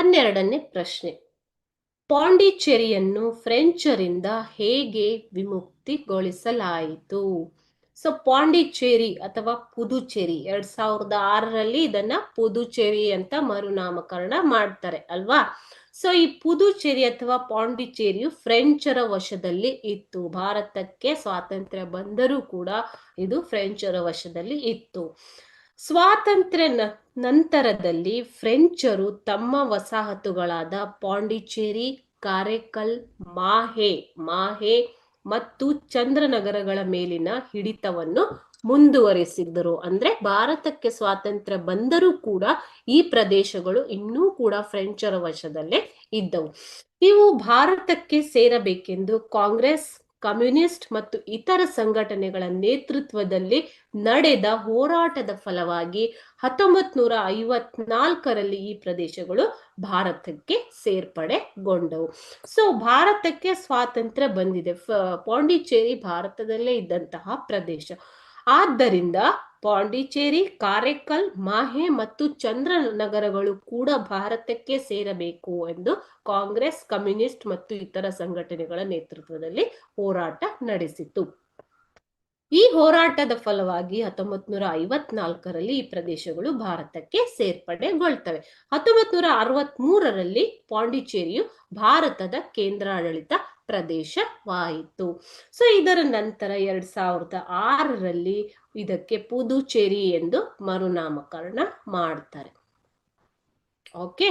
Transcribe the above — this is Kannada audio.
ಹನ್ನೆರಡನೇ ಪ್ರಶ್ನೆ. ಪಾಂಡಿಚೇರಿಯನ್ನು ಫ್ರೆಂಚರಿಂದ ಹೇಗೆ ವಿಮುಕ್ತಿಗೊಳಿಸಲಾಯಿತು? ಸೊ, ಪಾಂಡಿಚೇರಿ ಅಥವಾ ಪುದುಚೇರಿ, ಎರಡ್ ಸಾವಿರದ ಆರರಲ್ಲಿ ಇದನ್ನ ಪುದುಚೇರಿ ಅಂತ ಮರುನಾಮಕರಣ ಮಾಡ್ತಾರೆ, ಅಲ್ವಾ? ಸೊ, ಈ ಪುದುಚೇರಿ ಅಥವಾ ಪಾಂಡಿಚೇರಿಯು ಫ್ರೆಂಚರ ವಶದಲ್ಲಿ ಇತ್ತು. ಭಾರತಕ್ಕೆ ಸ್ವಾತಂತ್ರ್ಯ ಬಂದರೂ ಕೂಡ ಇದು ಫ್ರೆಂಚರ ವಶದಲ್ಲಿ ಇತ್ತು. ಸ್ವಾತಂತ್ರ್ಯ ನಂತರದಲ್ಲಿ ಫ್ರೆಂಚರು ತಮ್ಮ ವಸಾಹತುಗಳಾದ ಪಾಂಡಿಚೇರಿ, ಕಾರೆಕಲ್, ಮಾಹೆ ಮಾಹೆ ಮತ್ತು ಚಂದ್ರನಗರಗಳ ಮೇಲಿನ ಹಿಡಿತವನ್ನು ಮುಂದುವರೆಸಿದ್ದರು. ಅಂದ್ರೆ ಭಾರತಕ್ಕೆ ಸ್ವಾತಂತ್ರ್ಯ ಬಂದರೂ ಕೂಡ ಈ ಪ್ರದೇಶಗಳು ಇನ್ನೂ ಕೂಡ ಫ್ರೆಂಚರ ವಶದಲ್ಲೇ ಇದ್ದವು. ಇವು ಭಾರತಕ್ಕೆ ಸೇರಬೇಕೆಂದು ಕಾಂಗ್ರೆಸ್ ಕಮ್ಯುನಿಸ್ಟ್ ಮತ್ತು ಇತರ ಸಂಘಟನೆಗಳ ನೇತೃತ್ವದಲ್ಲಿ ನಡೆದ ಹೋರಾಟದ ಫಲವಾಗಿ ಹತ್ತೊಂಬತ್ ನೂರ ಐವತ್ನಾಲ್ಕರಲ್ಲಿ ಈ ಪ್ರದೇಶಗಳು ಭಾರತಕ್ಕೆ ಸೇರ್ಪಡೆಗೊಂಡವು. ಸೊ ಭಾರತಕ್ಕೆ ಸ್ವಾತಂತ್ರ್ಯ ಬಂದಿದೆ. ಪಾಂಡಿಚೇರಿ ಭಾರತದಲ್ಲೇ ಇದ್ದಂತಹ ಪ್ರದೇಶ. ಆದ್ದರಿಂದ ಪಾಂಡಿಚೇರಿ, ಕಾರೆಕಲ್, ಮಾಹೆ ಮತ್ತು ಚಂದ್ರ ನಗರಗಳು ಕೂಡ ಭಾರತಕ್ಕೆ ಸೇರಬೇಕು ಎಂದು ಕಾಂಗ್ರೆಸ್, ಕಮ್ಯುನಿಸ್ಟ್ ಮತ್ತು ಇತರ ಸಂಘಟನೆಗಳ ನೇತೃತ್ವದಲ್ಲಿ ಹೋರಾಟ ನಡೆಸಿತು ಈ ಹೋರಾಟದ ಫಲವಾಗಿ ಹತ್ತೊಂಬತ್ ನೂರ ಐವತ್ನಾಲ್ಕರಲ್ಲಿ ಈ ಪ್ರದೇಶಗಳು ಭಾರತಕ್ಕೆ ಸೇರ್ಪಡೆಗೊಳ್ತವೆ. ಹತ್ತೊಂಬತ್ ನೂರ ಅರವತ್ ಮೂರರಲ್ಲಿ ಪಾಂಡಿಚೇರಿಯು ಭಾರತದ ಕೇಂದ್ರಾಡಳಿತ ಪ್ರದೇಶವಾಯಿತು. ಸೊ ಇದರ ನಂತರ ಎರಡ್ ಸಾವಿರದ ಆರರಲ್ಲಿ ಇದಕ್ಕೆ ಪುದುಚೇರಿ ಎಂದು ಮರುನಾಮಕರಣ ಮಾಡ್ತಾರೆ. ಓಕೆ